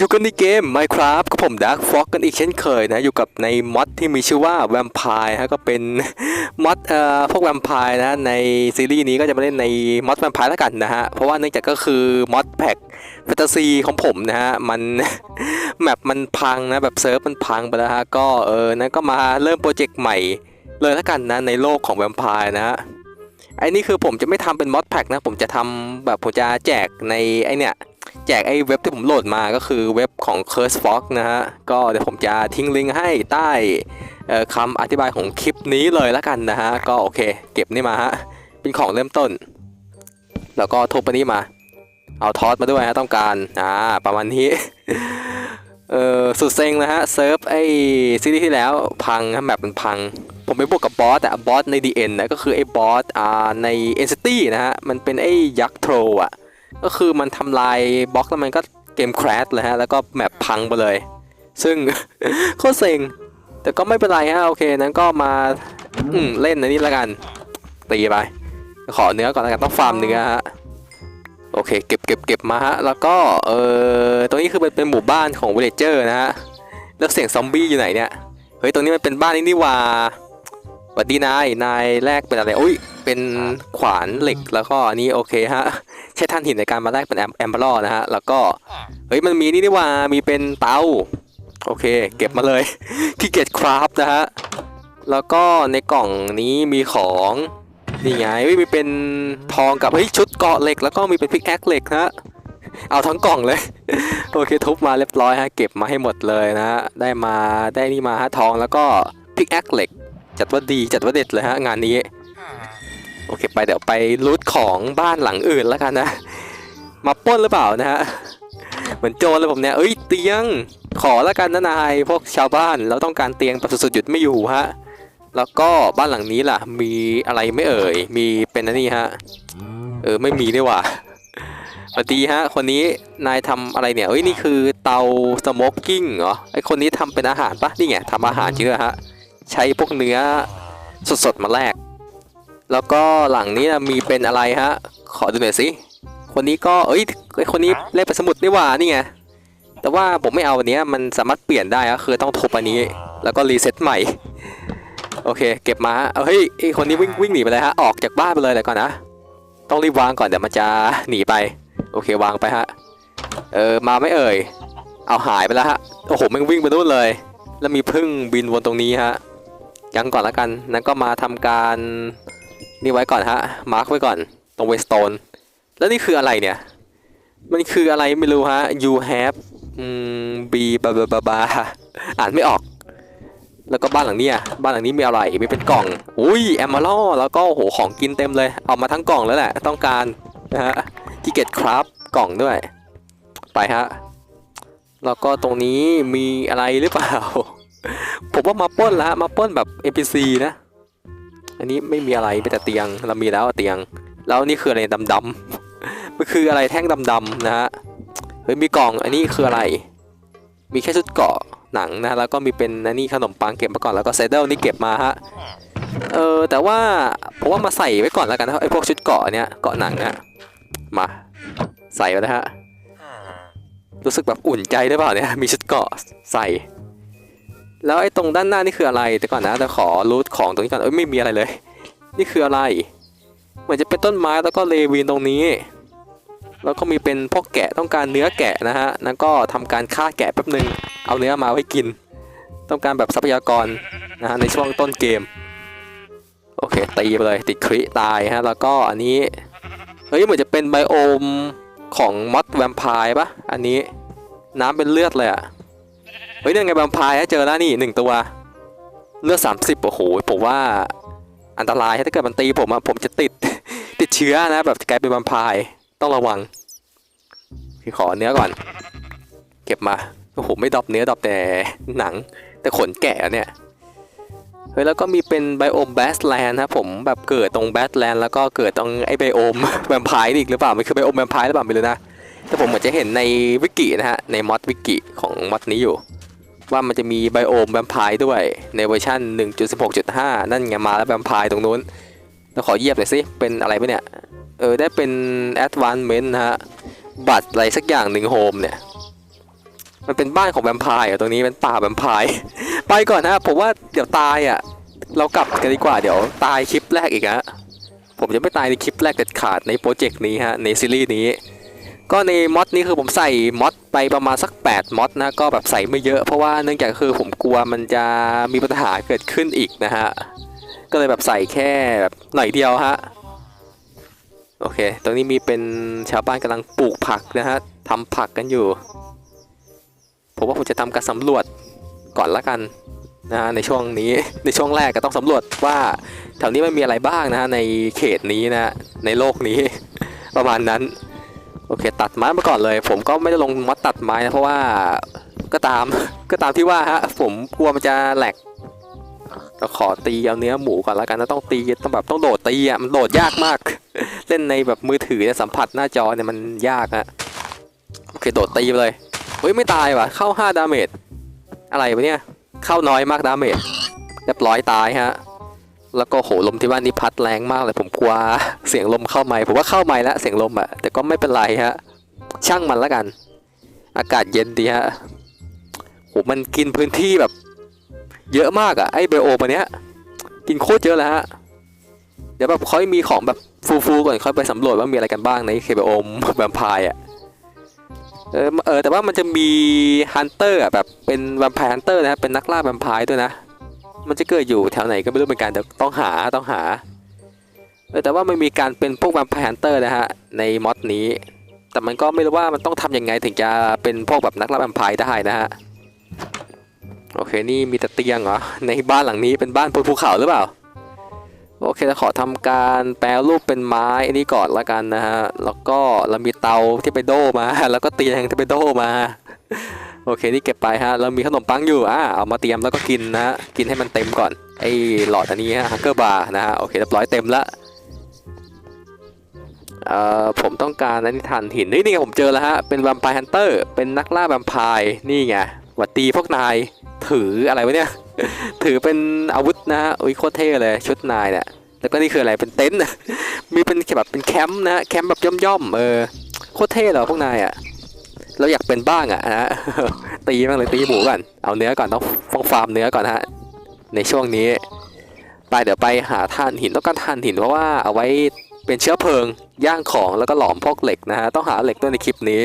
อยู่กันในเกม Minecraft กับผม Dark Fox กันอีกเช่นเคยนะ อยู่กับในมอดที่มีชื่อว่า Vampire ฮะก็เป็นมอดเอ่อพวก Vampire นะ ในซีรีส์นี้ก็จะมาเล่นในมอด Vampire แล้วกันนะฮะ เพราะว่าเนื่องจากก็คือมอดแพ็กแฟนตาซีของผมนะฮะ มันแมปมันพังนะ แบบเซิร์ฟมันพังไปแล้วฮะ ก็เออนั้นก็มาเริ่มโปรเจกต์ใหม่เลยแล้วกันนะ ในโลกของ Vampire นะฮะไอ้นี่คือผมจะไม่ทำเป็นมอดแพ็กนะ ผมจะทำแบบผมจะแจกในไอเนี่ย แจกไอ้เว็บที่ผมโหลดมาก็คือเว็บของ Curse Fox นะฮะ ก็เดี๋ยวผมจะทิ้งลิงก์ให้ใต้คำอธิบายของคลิปนี้เลยล้วกันนะฮะ ก็โอเค เก็บนี่มาฮะ เป็นของเริ่มต้น แล้วก็ทุบอันนี้มา เอาทอสมาด้วยฮะต้องการ อ่า ประมาณนี้ เออสุดเซ็งนะฮะ เซิร์ฟไอ้ซีรีส์ที่แล้วพังฮะแมปมันพัง ผมไปบวกกับบอสแต่บอสใน DN นะก็คือไอ้บอสอ่าใน Entity นะฮะ มันเป็นไอ้ยักษ์โทรอะ ก็คือมันทำลายบล็อกแล้วมันก็เกมแครชเลยฮะ แล้วก็แมปพังไปเลย ซึ่งโคตรเซ็ง แต่ก็ไม่เป็นไรฮะ โอเค นั้นก็มาอืมเล่นอันนี้แล้วกัน ตีไป ขอเนื้อก่อนแล้วกันต้องฟาร์มเนื้อฮะ โอเค เก็บเก็บเก็บมาฮะ แล้วก็เออตรงนี้คือเป็นเป็นหมู่บ้านของวิลเลเจอร์นะฮะ แล้วเสียงซอมบี้อยู่ไหนเนี่ย เฮ้ย ตรงนี้มันเป็นบ้านนี่นี่ว่าสวัสดีนาย นายแรกเป็นอะไร อุ้ย เป็นขวานเหล็กแล้วก็อันนี้โอเคฮะใช้ท่านหินในการมาแลกเป็นแอมแอมเบอร์นะฮะแล้วก็เฮ้ยมันมีนี่นี่หว่ามีเป็นเตาโอเค เก็บมาเลยขี้เกียจคราฟนะฮะแล้วก็ในกล่องนี้มีของนี่ไงเฮ้ยมีเป็นทองกับเฮ้ยชุดเกราะเหล็กแล้วก็มีเป็นพิกแอคเหล็กฮะเอาทั้งกล่องเลย โอเคทุบมาเรียบร้อยฮะเก็บมาให้หมดเลยนะฮะได้มาได้นี่มาฮะทองแล้วก็พิกแอคเหล็กจัดว่าดีจัดว่าเด็ดเลยฮะงานนี้ โอเค ไปเดี๋ยวไปรูทของบ้านหลังอื่นแล้วกันนะ มาป้นหรือเปล่านะฮะ เหมือนโจรเลยผมเนี่ย เอ้ยเตียง ขอแล้วกันนะนาย พวกชาวบ้านเราต้องการเตียงแบบสุดๆหยุดไม่อยู่ฮะ แล้วก็บ้านหลังนี้ล่ะ มีอะไรไม่เอ่ย มีเป็นอันนี้ฮะ เออไม่มีนี่หว่าสวัสดีฮะ คนนี้นายทำอะไรเนี่ยเอ้ยนี่คือเตาสโมกกิ้งเหรอ ไอคนนี้ทำเป็นอาหารปะนี่ไงทำอาหารจริงด้วยฮะ ใช้พวกเนื้อสดๆมาแลก แล้วก็หลังนี้นะมีเป็นอะไรฮะ ขอดูหน่อยสิ คนนี้ก็เอ้ยเอ้ยคนนี้เลขเป็นสมุดนี่หว่านี่ไง แต่ว่าผมไม่เอาอันเนี้ยมันสามารถเปลี่ยนได้ก็คือต้องทุบอันนี้ แล้วก็รีเซ็ตใหม่ โอเค เก็บมาฮะเฮ้ยไอคนนี้วิ่งวิ่งหนีไปเลยฮะ ออกจากบ้านไปเลยเลยก่อนนะ ต้องรีบวางก่อนเดี๋ยวมันจะหนีไป โอเควางไปฮะ เออมาไม่เอ่ย เอาหายไปแล้วฮะ โอ้โหมันวิ่งไปนู่นเลย แล้วมีพึ่งบินวนตรงนี้ฮะ ยังก่อนแล้วกัน นั้นก็มาทำการ นี่ไว้ก่อนฮะ มาร์คไว้ก่อน ตรงเวสโตน แล้วนี่คืออะไรเนี่ย มันคืออะไรไม่รู้ฮะ you have อืม b บาบาบาบาอ่านไม่ออก แล้วก็บ้านหลังนี้บ้านหลังนี้มีอะไร มีเป็นกล่อง อุ้ยแอมมาล่อแล้วก็โหของกินเต็มเลย เอามาทั้งกล่องแล้วแหละ ต้องการนะฮะกิเกตครับกล่องด้วย ไปฮะ แล้วก็ตรงนี้มีอะไรหรือเปล่า ผมว่ามาปล้นละมาป้นแบบ NPC นะ อันนี้ไม่มีอะไรมีแต่เตียงเรามีแล้วเตียง แล้วนี่คืออะไรดำๆมันคืออะไรแท่งดำๆนะฮะเฮ้ยมีกล่องอันนี้คืออะไร มีแค่ชุดเกาะหนังนะแล้วก็มีเป็นอันนี้ขนมปังเก็บมาก่อนแล้วก็เซเดลนี่เก็บมาฮะเออแต่ว่าผมว่ามาใส่ไว้ก่อนแล้วกันนะไอ้พวกชุดเกาะเนี่ยเกาะหนังอะมาใส่ไว้นะฮะรู้สึกแบบอุ่นใจได้เปล่าเนี่ยมีชุดเกาะใส่ แล้วไอ้ตรงด้านหน้านี่คืออะไรแต่ก่อนนะจะขอรูทของตรงนี้ก่อนเอ้ยไม่มีอะไรเลย นี่คืออะไร เหมือนจะเป็นต้นไม้แล้วก็เลวินตรงนี้ แล้วก็มีเป็นพวกแกะต้องการเนื้อแกะนะฮะนั้นก็ทำการฆ่าแกะแป๊บหนึ่งเอาเนื้อมาไว้กิน ต้องการแบบทรัพยากรนะฮะในช่วงต้นเกมโอเคตีไปเลยติดคริตายฮะแล้วก็อันนี้เฮ้ยเหมือนจะเป็นไบโอมของมอสแวมไพร์ปะอันนี้น้ำเป็นเลือดเลยอะ เฮ้ยนี่ไงแวมไพร์เจอแล้วนี่หนึ่งตัวเลือดสามสิบโอ้โห ผมว่าอันตรายถ้าเกิดมันตีผมอะผมจะติดติดเชื้อนะ แบบกลายเป็นแวมไพร์ต้องระวังพี่ขอเนื้อก่อน เก็บมาโอ้โหไม่ดอปเนื้อดอปแต่หนัง แต่ขนแกะเนี่ยเฮ้ยแล้วก็มีเป็นไบโอมแบสแลนด์นะผมแบบเกิดตรงแบสแลนด์แล้วก็เกิดตรงไอไบโอมแวมไพร์อีกหรือเปล่ามันคือไบโอมแวมไพร์หรือเปล่าไม่รู้นะแต่ผมเหมือนจะเห็นในวิกินะฮะในมอดวิกิของมอดนี้อยู่ ว่ามันจะมีไบโอมแวมไพร์ด้วยในเวอร์ชัน1.16.5 นั่นไงมาแล้วแวมไพร์ตรงนู้นเราขอเยียบหน่อยสิ เป็นอะไรไหมเนี่ย เออ ได้เป็น Advancement นะฮะ บัตรอะไรสักอย่างหนึ่งโฮมเนี่ย มันเป็นบ้านของแวมไพร์อะตรงนี้เป็นป่าแวมไพร์ไปก่อนนะผมว่าเดี๋ยวตายอะ เรากลับกันดีกว่าเดี๋ยวตายคลิปแรกอีกฮะผมจะไม่ตายในคลิปแรกเด็ดขาดในโปรเจกต์นี้ฮะในซีรีส์นี้ ก็ในมอดนี้คือผมใส่มอดไปประมาณสัก 8มอดนะก็แบบใส่ไม่เยอะเพราะว่าเนื่องจากคือผมกลัวมันจะมีปัญหาเกิดขึ้นอีกนะฮะ ก็เลยแบบใส่แค่แบบหน่อยเดียวฮะ โอเค ตรงนี้มีเป็นชาวบ้านกำลังปลูกผักนะฮะทำผักกันอยู่ ผมว่าผมจะทำการสำรวจก่อนละกันนะฮะในช่วงนี้ในช่วงแรกก็ต้องสำรวจว่าแถวนี้มันมีอะไรบ้างนะฮะในเขตนี้นะในโลกนี้ประมาณนั้น โอเค ตัดไม้มาก่อนเลย ผมก็ไม่ได้ลงมอดตัดไม้นะเพราะว่าก็ตามก็ตามที่ว่าฮะผมกลัวมันจะแหลกก็ขอตีเอาเนื้อหมูก่อนและกันนะต้องตีต้องแบบต้องโดดตีอะมันโดดยากมาก เล่นในแบบมือถือเนี่ยสัมผัสหน้าจอเนี่ยมันยากฮะโอเคโดดตีไปเลยเฮ้ยไม่ตายว่ะเข้า 5 ดาเมจอะไรวะเนี่ยเข้าน้อยมากดาเมจเรียบร้อยตายฮะ แล้วก็โหลมที่บ้านนี้พัดแรงมากเลยผมกลัวเสียงลมเข้าไม้ผมว่าเข้าไม้แล้วเสียงลมอะแต่ก็ไม่เป็นไรฮะช่างมันแล้วกัน อากาศเย็นดีฮะโหมันกินพื้นที่แบบ เยอะมากอะไอไบโอมาเนี้ย กินโคตรเยอะเลยฮะเดี๋ยวแบบค่อยมีของแบบฟูๆก่อนค่อยไปสำรวจว่ามีอะไรกันบ้างในเคเบโอมแวมไพร์อะเออเออแต่ว่ามันจะมีฮันเตอร์อะแบบเป็นแวมไพร์ฮันเตอร์นะเป็นนักล่าแวมไพร์ด้วยนะ มันจะเกิดอยู่แถวไหนก็ไม่รู้เหมือนกันเดี๋ยวต้องหาต้องหา แต่ว่ามันมีการเป็นพวกแวมไพร์ฮันเตอร์นะฮะในมอดนี้ แต่มันก็ไม่รู้ว่ามันต้องทำยังไงถึงจะเป็นพวกแบบนักล่าแวมไพร์ได้นะฮะโอเคนี่มีแต่เตียงเหรอในบ้านหลังนี้เป็นบ้านบนภูเขาหรือเปล่าโอเคจะขอทำการแปลรูปเป็นไม้อันนี้ก่อนละกันนะฮะ แล้วก็เรามีเตาที่ไปโดมา แล้วก็เตียงที่ไปโดมา โอเคนี่เก็บไปฮะเรามีขนมปังอยู่อ่าเอามาเตรียมแล้วก็กินนะฮะกินให้มันเต็มก่อนไอ้หลอดอันนี้ฮะฮังเกอร์บาร์นะฮะโอเคเรียบร้อยเต็มละเอ่อผมต้องการนันนิทานหินนี่นี่ไงผมเจอแล้วฮะเป็นแวมไพร์ฮันเตอร์เป็นนักล่าแวมไพร์นี่ไงหวัดดีพวกนายถืออะไรวะเนี่ย ถือเป็นอาวุธนะฮะอุ้ยโคตรเท่เลยชุดนายเนี่ยแล้วก็นี่คืออะไรเป็นเต็นท์มีเป็นแบบเป็นแคมป์นะแคมป์แบบย่อมๆเออโคตรเท่เหรอพวกนายอะ เราอยากเป็นบ้างอะนะตีบ้างเลยตีหมูก่อนเอาเนื้อก่อนต้องฟองฟาร์มเนื้อก่อนฮะในช่วงนี้ไปเดี๋ยวไปหาถ่านหินต้องการถ่านหินเพราะว่าเอาไว้เป็นเชื้อเพลิงย่างของแล้วก็หลอมพวกเหล็กนะฮะต้องหาเหล็กด้วยในคลิปนี้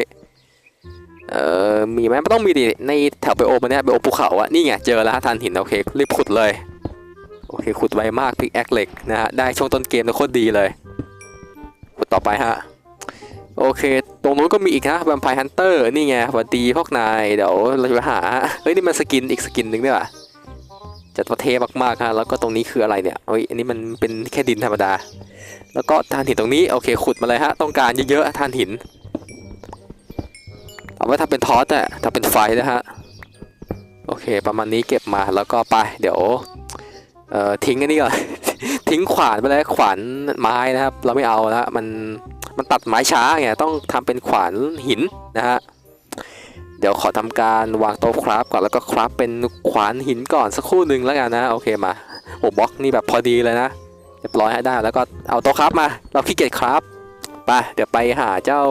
เอ่อมีไหมไม่ต้องมีดิในแถวไปโอมาเนี่ยไปโอภูเขาอะนี่ไงเจอแล้วฮะทานหินโอเครีบขุดเลยโอเคขุดไวมากพิกแอคเหล็กนะฮะได้ช่วงต้นเกมโคตรดีเลยขุดต่อไปฮะโอเค ตรงนู้นก็มีอีกนะแวมไพร์ฮันเตอร์นี่ไงสวัสดีพวกนายเดี๋ยวเราจะไปหาเฮ้ยนี่มันสกินอีกสกินหนึ่งด้วยว่ะจัดว่าเทมากๆฮะแล้วก็ตรงนี้คืออะไรเนี่ยเฮ้ยอันนี้มันเป็นแค่ดินธรรมดา แล้วก็ทานหินตรงนี้โอเคขุดมาเลยฮะต้องการเยอะๆทานหินเอาไว้ทำเป็นทอสอะทำเป็นไฟนะฮะโอเค ประมาณนี้เก็บมาแล้วก็ไปเดี๋ยวเอ่อทิ้งอันนี้ก่อนทิ้งขวานไปเลยขวานไม้นะครับ เราไม่เอาแล้วมัน มันตัดไม้ช้าไงต้องทำเป็นขวานหินนะฮะเดี๋ยวขอทำการวางโต๊ะคราฟก่อนแล้วก็คราฟเป็นขวานหินก่อนสักครู่หนึ่งแล้วกันนะโอเคมาโอ้บล็อกนี่แบบพอดีเลยนะเรียบร้อยให้ได้แล้วก็เอาโต๊ะครับมา เราขี้เกียจครับไปเดี๋ยวไปหาเจ้า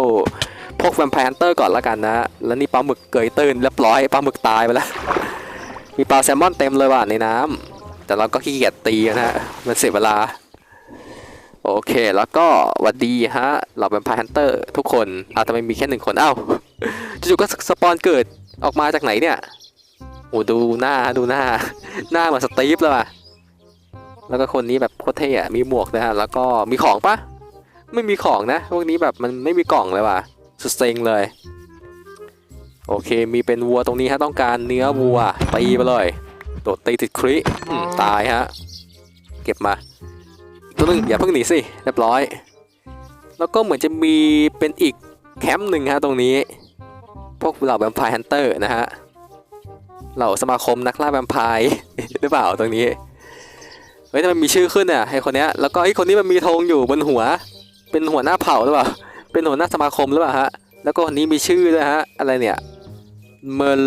พวกแวมไพร์ฮันเตอร์ก่อนแล้วกันนะแล้วนี่ปลาหมึกเกยตื้นเรียบร้อยปลาหมึกตายไปแล้วมีปลาแซลมอนเต็มเลยว่ะในน้ำแต่เราก็ขี้เกียจตีนะฮะมันเสียเวลา โอเค แล้วก็หวัดดีฮะเราแวมไพร์ฮันเตอร์ทุกคนอ้าวทำไมมีแค่หนึ่งคนอ้าวจู่ๆก็สปอนเกิดออกมาจากไหนเนี่ยโอ้ดูหน้าดูหน้า หน้าเหมือนสตีฟเลยว่ะแล้วก็คนนี้แบบโคตรเท่อะมีหมวกนะฮะแล้วก็มีของปะไม่มีของนะ พวกนี้แบบมันไม่มีกล่องเลยว่ะสุดเซ็งเลย โอเคมีเป็นวัวตรงนี้ฮะต้องการเนื้อวัวตีไปเลยโดดตีติดคริตายฮะ เก็บมา ตัวนึงอย่าเพิ่งหนีสิเรียบร้อย แล้วก็เหมือนจะมีเป็นอีกแคมป์หนึ่งฮะตรงนี้ พวกเหล่าแวมไพร์ฮันเตอร์นะฮะเหล่าสมาคมนักล่าแวมไพร์หรือเปล่าตรงนี้เฮ้ยทำไมมีชื่อขึ้นอะให้คนเนี้ยแล้วก็ไอ้คนนี้มันมีธงอยู่บนหัว เป็นหัวหน้าเผ่าหรือเปล่าเป็นหัวหน้าสมาคมหรือเปล่าฮะแล้วก็คนนี้มีชื่อด้วยฮะอะไรเนี่ยเมอร์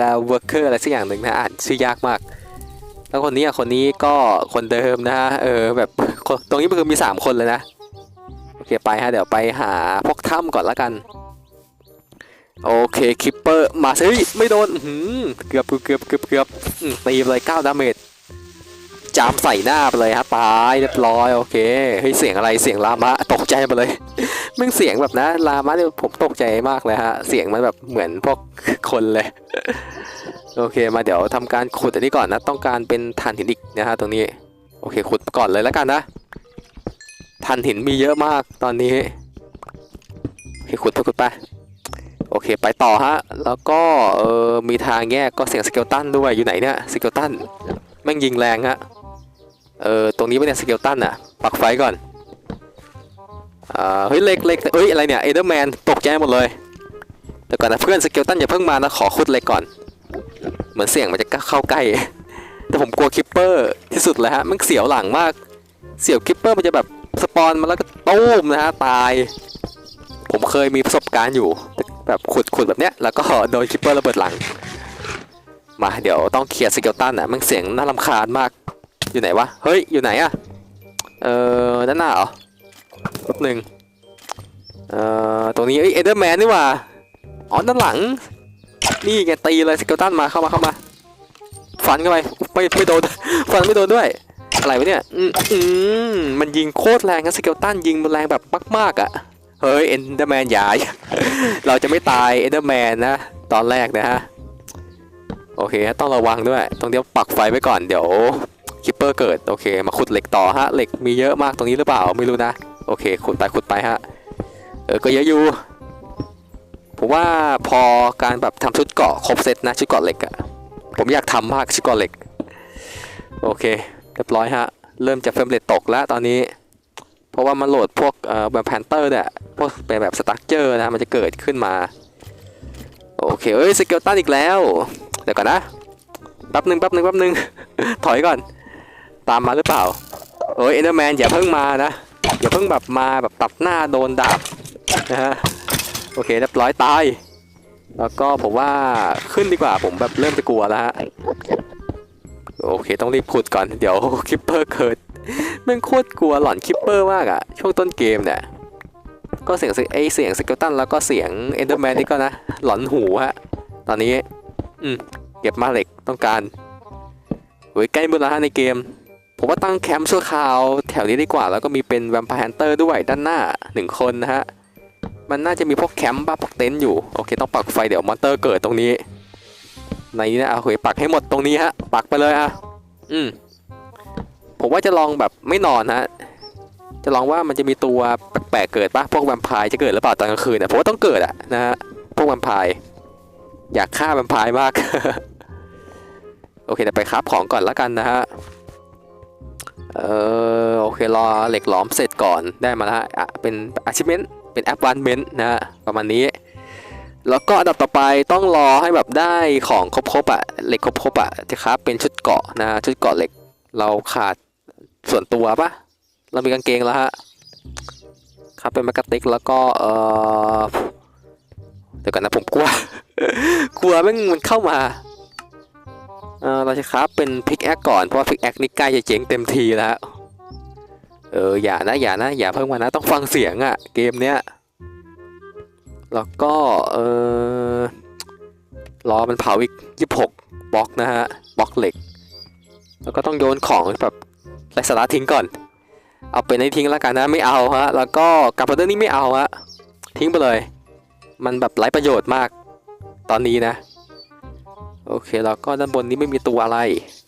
ลาเวอร์เกอร์อะไรสักอย่างหนึ่งนะอ่านชื่อยากมาก แล้วคนนี้อะคนนี้ก็คนเดิมนะฮะเออแบบตรงนี้คือมีสามคนเลยนะโอเคไปฮะเดี๋ยวไปหาพวกถ้ำก่อนละกัน โอเคคิปเปอร์มาสิเฮ้ยไม่โดนเกือบเกือบเกือบเกือบตีไปเลย9ดาเมจจามใส่หน้าไปเลยฮะตายเรียบร้อยโอเคเฮ้ยเสียงอะไรเสียงลามะตกใจไปเลยมึงเสียงแบบนะลามะเนี่ยผมตกใจมากเลยฮะเสียงมันแบบเหมือนพวกคนเลย โอเคมาเดี๋ยวทำการขุดอันนี้ก่อนนะ ต้องการเป็นถ่านหินอีกนะฮะตรงนี้ โอเคขุดก่อนเลยแล้วกันนะถ่านหินมีเยอะมากตอนนี้โอเคขุดไปขุดไปโอเคไปต่อฮะ แล้วก็เออมีทางแยกก็เสียงสเกลตันด้วยอยู่ไหนเนี่ยสเกลตันแม่งยิงแรงฮะเออตรงนี้ไม่เนี่ยสเกลตันอะปักไฟก่อนอ่าเฮ้ยเล็กเล็กเฮ้ยอะไรเนี่ยเอเดอร์แมนตกใจหมดเลยแต่ก่อนนะเพื่อนสเกลตันอย่าเพิ่งมานะขอขุดเล็กก่อน เหมือนเสียงมันจะเข้าใกล้ แต่ผมกลัวคิปเปอร์ที่สุดเลยฮะมันเสียวหลังมาก เสียวคิปเปอร์มันจะแบบสปอนมาแล้วก็ตูมนะฮะตาย ผมเคยมีประสบการณ์อยู่ แบบขุดขุดแบบเนี้ยแล้วก็โดนคิปเปอร์ระเบิดหลัง มาเดี๋ยวต้องเคลียร์สเกลตันอะมันเสียงน่ารำคาญมาก อยู่ไหนวะ เฮ้ย อยู่ไหนอะเออด้านหน้าเหรอแป๊บหนึ่งเอ่อตรงนี้เอ้ยเอเดอร์แมนนี่ว่าอ๋อด้านหลัง นี่ไงตีเลยสเกลตันมาเข้ามาเข้ามา ฟันเข้าไปไม่ไม่โดน ฟันไม่โดนด้วย อะไรวะเนี่ย อืมมันยิงโคตรแรงนะสเกลตันยิงมันแรงแบบมากๆอะ เฮ้ยเอนเดอร์แมนอย่เราจะไม่ตายเอนเดอร์แมนนะ ตอนแรกนะฮะ โอเคต้องระวังด้วย ตรงนี้ปักไฟไว้ก่อนเดี๋ยวคิปเปอร์เกิด โอเค มาขุดเหล็กต่อฮะ เหล็กมีเยอะมากตรงนี้หรือเปล่าไม่รู้นะ โอเค ขุดไปขุดไปฮะ เออ ก็เยอะอยู่ ผมว่าพอการแบบทำชุดเกาะครบเซตนะชุดเกาะเหล็กอะผมอยากทำมากชุดเกาะเหล็ก โอเคเรียบร้อยฮะ เริ่มจะเฟรมเรทตกแล้วตอนนี้ เพราะว่ามันโหลดพวกแบบแพนเตอร์เนี่ยพวกเป็นแบบสตั๊กเจอร์นะมันจะเกิดขึ้นมา โอเคเอ้ยสเกลตันอีกแล้ว เดี๋ยวก่อนนะแป๊บหนึ่งแป๊บหนึ่งแป๊บหนึ่งถอยก่อน ตามมาหรือเปล่าเอ้ยเอ็นเดอร์แมนอย่าเพิ่งมานะอย่าเพิ่งแบบมาแบบตัดหน้าโดนดาบนะฮะ โอเคเรียบร้อยตาย แล้วก็ผมว่าขึ้นดีกว่าผมแบบเริ่มจะกลัวแล้วฮะ โอเคต้องรีบขุดก่อนเดี๋ยวคิปเปอร์เกิดม่งโคตรกลัวหลอนคิปเปอร์มากอะช่วงต้นเกมเนี่ย ก็เสียงไอเสียงสเกลตันแล้วก็เสียงเอเดอร์แมนนี่ก็นะ หลอนหูฮะ ตอนนี้ อืม เก็บมาเหล็กต้องการโอ้ยใกล้หมดแล้วฮะในเกม ผมว่าตั้งแคมป์ชั่วคราว แถวนี้ดีกว่าแล้วก็มีเป็นแวมไพร์ฮันเตอร์ด้วยด้านหน้าหนึ่งคนนะฮะ มันน่าจะมีพวกแคมป์บ้าพวกเต็นท์อยู่โอเคต้องปักไฟเดี๋ยวมอนเตอร์เกิดตรงนี้ ในนี้นะเอาโอเคปักให้หมดตรงนี้ฮะ ปักไปเลยอะอืมผมว่าจะลองแบบไม่นอนฮะจะลองว่ามันจะมีตัวแปลกๆเกิดปะพวกแวมไพร์จะเกิดหรือเปล่าตอนกลางคืนเนี่ยผมว่าต้องเกิดอะนะฮะพวกแวมไพร์อยากฆ่าแวมไพร์มาก โอเคเดี๋ยวไปคราฟของก่อนล้วกันนะฮะเออโอเครอเหล็กหลอมเสร็จก่อนได้มาละอะเป็น achievement เเป็น advancement นะฮะประมาณนี้ แล้วก็อันดับต่อไปต้องรอให้แบบได้ของครบๆอะเหล็กครบๆอะจะครับเป็นชุดเกาะนะชุดเกาะเหล็กเราขาดส่วนตัวปะเรามีกางเกงแล้วฮะครับเป็นแมกกติกแล้วก็เออเดี๋ยวกันนะผมกลัว กลัวแม่งมันเข้ามาเออเราจะครับเป็นพิกแอคก่อนเพราะว่าพิกแอคนี่ใกล้จะเจ๋งเต็มทีแล้ว เอออย่านะอย่านะอย่าเพิ่งมานะต้องฟังเสียงอะเกมเนี้ยแล้วก็เออรอมันเผาอีกยี่หกบล็อกนะฮะบล็อกเหล็ก แล้วก็ต้องโยนของแบบไรสาระทิ้งก่อน เอาเป็นให้ทิ้งแล้วกันนะไม่เอาฮะแล้วก็กับเรื่องนี้ไม่เอาฮะทิ้งไปเลย มันแบบไร้ประโยชน์มากตอนนี้นะ โอเคแล้วก็ด้านบนนี้ไม่มีตัวอะไร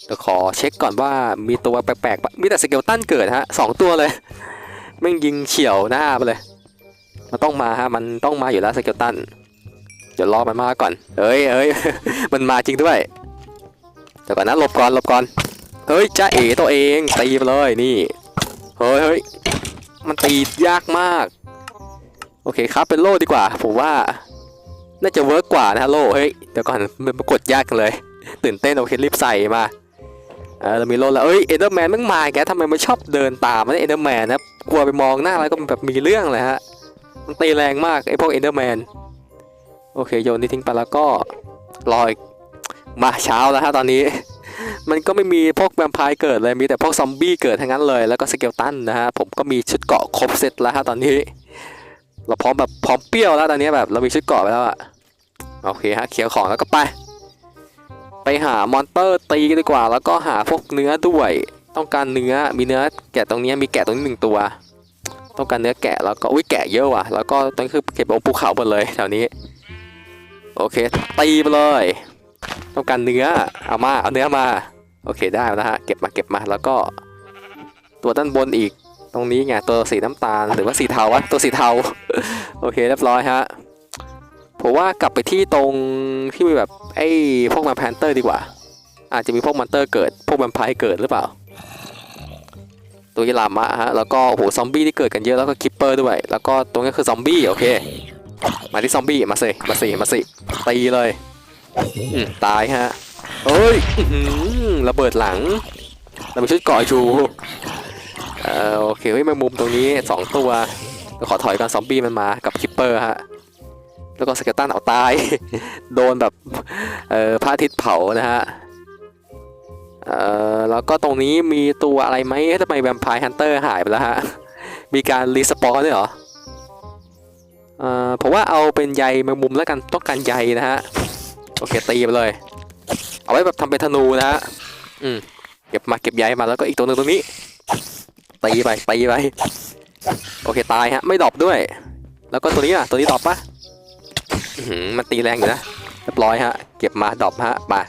เดี๋ยวขอเช็คก่อนว่ามีตัวแปลกๆ มีแต่สเกลตันเกิดฮะสองตัวเลยแม่งยิงเฉียวหน้าไปเลย มันต้องมาฮะ มันต้องมาอยู่แล้วสเกลตัน เดี๋ยวรอมันมาก่อน เอ้ยเอ้ยมันมาจริงด้วย เดี๋ยวก่อนนะหลบก่อนหลบก่อน เฮ้ยจ้าเอ๋ตัวเองตีไปเลยนี่ เฮ้ยเฮ้ยมันตียากมาก โอเคครับเป็นโล่ดีกว่า ผมว่า น่าจะเวิร์กกว่านะฮะโล่เฮ้ยเดี๋ยวก่อนมันปรากฏยากกันเลย ตื่นเต้นโอเครีบใส่มา ออเรามีโลแล้วเอ้ยเอเดอร์แมนมึงมาแกทำไมมันชอบเดินตามมันเอเดอร์แมนนะกลัวไปมองหน้าแล้วก็แบบมีเรื่องเลยฮะมันตีแรงมากไอ้พวกเอเดอร์แมนโอเคโยนนี่ทิ้งไปแล้วก็รออีกมาเช้าแล้วฮะตอนนี้ มันก็ไม่มีพวกแวมไพร์เกิดเลยมีแต่พวกซอมบี้เกิดทั้งนั้นเลยแล้วก็สเกลตันนะฮะผมก็มีชุดเกาะครบเซตแล้วฮะตอนนี้ เราพร้อมแบบพร้อมเปรี้ยวแล้วตอนนี้แบบเรามีชุดเกาะไปแล้วอะโอเคฮะเคลียร์ของแล้วก็ไป ไปหามอนเตอร์ตีกันดีกว่า แล้วก็หาพวกเนื้อด้วย ต้องการเนื้อมีเนื้อแกะตรงนี้มีแกะตรงนี้หนึ่งตัว ต้องการเนื้อแกะแล้วก็อุ้ยแกะเยอะว่ะแล้วก็ตรงนี้คือเก็บบนภูเขาหมดเลยแถวนี้โอเคตีไปเลย ต้องการเนื้อเอามาเอาเนื้อมาโอเคได้แล้วฮะเก็บมาเก็บมาแล้วก็ ตัวด้านบนอีกตรงนี้ไงตัวสีน้ำตาลหรือว่าสีเทาวะตัวสีเทาโอเคเรียบร้อยฮะ ผมว่ากลับไปที่ตรงที่มีแบบไอ้พวกมาแพนเตอร์ดีกว่า อาจจะมีพวกมันเตอร์เกิด พวกแวมไพร์เกิดหรือเปล่า ตัวยีรามะฮะ แล้วก็โอ้โหซอมบี้ที่เกิดกันเยอะแล้วก็คิปเปอร์ด้วย แล้วก็ตรงนี้คือซอมบี้โอเค มาที่ซอมบี้มาสิมาสิมาสิตีเลยตายฮะเอ้ยระเบิดหลังเราไปชุดกาะชูเออโอเคเฮ้ยแมงมุมตรงนี้สองตัวเดี๋ยวขอถอยก่อนซอมบี้มันมากับคิปเปอร์ฮะ แล้วก็สเกลตันเอาตาย โดนแบบเออพระอาทิตย์เผานะฮะเออแล้วก็ตรงนี้มีตัวอะไรไหมทำไมแวมไพร์ฮันเตอร์หายไปแล้วฮะ มีการรีสปอนด้วยเหรอเออผมว่าเอาเป็นใยแมงมุมแล้วกันต้องการใยนะฮะ โอเคตีไปเลย เอาไว้แบบทำเป็นธนูนะฮะอืมเก็บมาเก็บใยมาแล้วก็อีกตัวหนึ่งตรงนี้ตีไปตีไปโอเคตายฮะไม่ดรอปด้วย แล้วก็ตัวนี้อะตัวนี้ดรอปปะ มันตีแรงอยู่นะเรียบร้อยฮะ เก็บมาดรอปฮะมา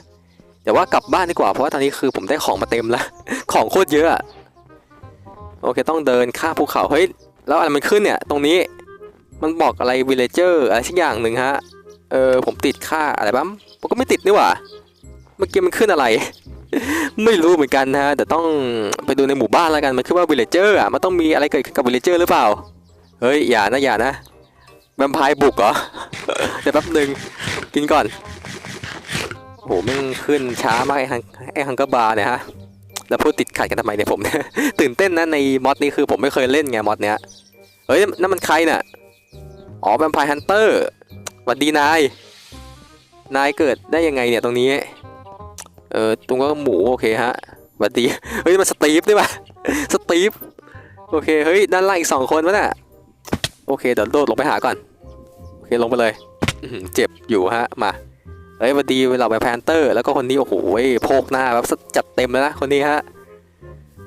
เดี๋ยวว่ากลับบ้านดีกว่าเพราะว่าตอนนี้คือผมได้ของมาเต็มแล้ว ของโคตรเยอะโอเคต้องเดินข้ามภูเขาเฮ้ยแล้วอะไรมันขึ้นเนี่ย ตรงนี้มันบอกอะไรวิลเลเจอร์อะไรสักอย่างหนึ่งฮะเออผมติดค่าอะไรบ้างผมก็ไม่ติดนี่หว่าเมื่อกี้มันขึ้นอะไร ไม่รู้เหมือนกันนะฮะแต่ต้องไปดูในหมู่บ้านแล้วกันมันขึ้นว่าวิลเลเจอร์อะมันต้องมีอะไรเกิดขึ้นกับวิลเลเจอร์หรือเปล่าเฮ้ยอย่านะอย่านะแวมไพร์บุกเหรอ เดี๋ยวแป๊บหนึ่งกินก่อนโอ้โหแม่งขึ้นช้ามากไอ้ฮังไอ้ฮังกบาร์เนี่ยฮะแล้วพูดติดขัดกันทำไมเนี่ยผม ตื่นเต้นนะในมอดนี้คือผมไม่เคยเล่นไงมอดเนี้ยเฮ้ยนั่นมันใครน่ะอ๋อแวมไพร์ฮันเตอร์หวัดดีนาย นายเกิดได้ยังไงเนี่ยตรงนี้เออตรงก็หมูโอเคฮะหวัดดีเฮ้ยมันสตีฟด้วยปะสตีฟโอเคเฮ้ยด้านล่างอีกสองคนวะน่ะโอเคเดี๋ยวโดดลงไปหาก่อน เคลงไปเลยเจ็บอยู่ฮะมาเฮ้ยวัดดีเวลาไปแพนเตอร์ แล้วก็คนนี้โอ้โหโพกหน้าแบบจัดเต็มเลยนะคนนี้ฮะ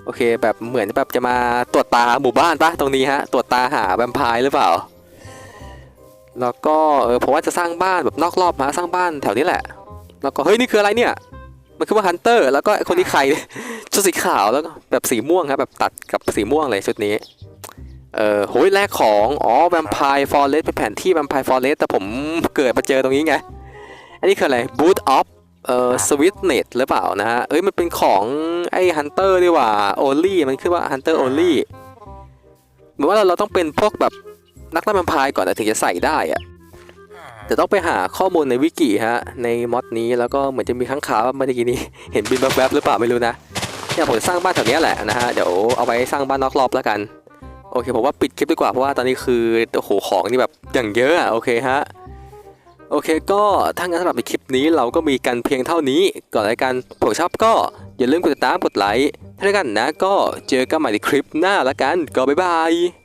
โอเคแบบเหมือนแบบจะมาตรวจตาหมู่บ้านปะตรงนี้ฮะตรวจตาหาแวมไพร์หรือเปล่า แล้วก็เออผมว่าจะสร้างบ้านแบบนอกรอบมาสร้างบ้านแถวนี้แหละ แล้วก็เฮ้ยนี่คืออะไรเนี่ยมันคือว่าฮันเตอร์แล้วก็คนนี้ใครชุดสีขาวแล้วก็แบบสีม่วงครับแบบตัดกับสีม่วงเลยชุดนี้ เออโหยแลกของ อ๋อแวมไพร์ฟอร์เรสเป็นแผนที่แวมไพร์ฟอร์เรสแต่ผมเกิดมาเจอตรงนี้ไง อันนี้คืออะไรบูตออฟเอ่อสวิตเน็ตหรือเปล่านะฮะ เอ้ย มันเป็นของไอ้ฮันเตอร์ดีกว่าโอลี่มันคือว่าฮันเตอร์โอลี่เหมือนว่าเราเราต้องเป็นพวกแบบนักล่าแวมไพร์ก่อนนะถึงจะใส่ได้อะแต่ต้องไปหาข้อมูลในวิกิฮะ ในมอดนี้แล้วก็เหมือนจะมีข้างขาวเมื่อกี้นี้ เห็นบินแวบๆหรือเปล่าไม่รู้นะเนี่ยผมจะสร้างบ้านแถวนี้แหละนะฮะเดี๋ยวเอาไว้สร้างบ้านนอกรอบแล้วกัน โอเคผมว่าปิดคลิปดีกว่าเพราะว่าตอนนี้คือโอ้โหของนี่แบบอย่างเยอะอะโอเคฮะโอเคก็ถ้างั้นสำหรับในคลิปนี้เราก็มีกันเพียงเท่านี้ ก่อนรายการผมชอบก็อย่าลืมกดติดตามกดไลค์ถ้าด้กันนะก็เจอกันใหม่ในคลิปหน้าละกันก็บ๊ายบาย